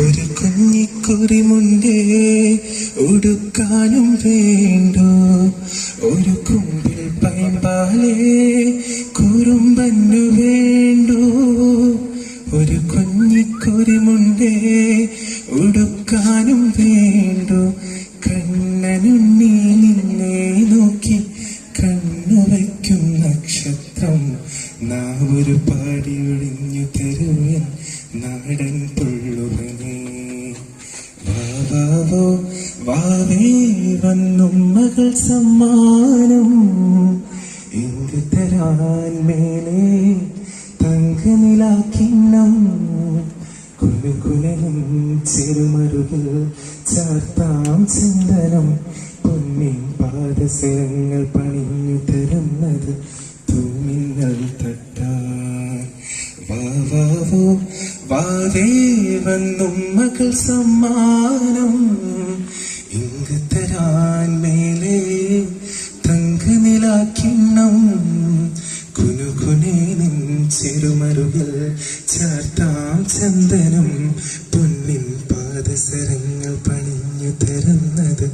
ഒരു കുഞ്ഞിക്കുറിമുണ്ടേ ഉടുക്കാനും വേണ്ടോ. ഒരു കുമ്പിൽ പൈമ്പാലേ കുറുമ്പന്നു വേണ്ടോ. ഒരു കുഞ്ഞിക്കുറിമുണ്ടേ ഉടുക്കാനും വേണ്ടോ. കണ്ണനുണ്ണി നിന്നെ നോക്കി കണ്ണു വയ്ക്കും നക്ഷത്രം. നാവൊരു പാടി ഒഴിഞ്ഞു തരുവൻ നാടൻ വാവേ വന്നും മകൾ സമ്മാനം എന്ത് തരാൻ മേലെ തങ്കനിലാക്കിണ്ണം? കുനുകുനും ചെറുമരുകൾ ചാർത്താം ചിന്തനം പൊന്നിൻ പാദസരങ്ങൾ പണിഞ്ഞു തരുന്നത് തൂമിന്നൽ തട്ടാൻ. വാവാവോ വാവേ വന്നും മകൾ സമ്മാനം. ഇങ്ങ് തരാൻ കുനുകുനെ നിൻ ചെറുമരുകൾ ചാർത്താം ചന്ദനം. പൊന്നിൻ പാദസരങ്ങൾ പണിഞ്ഞു തരുന്നത്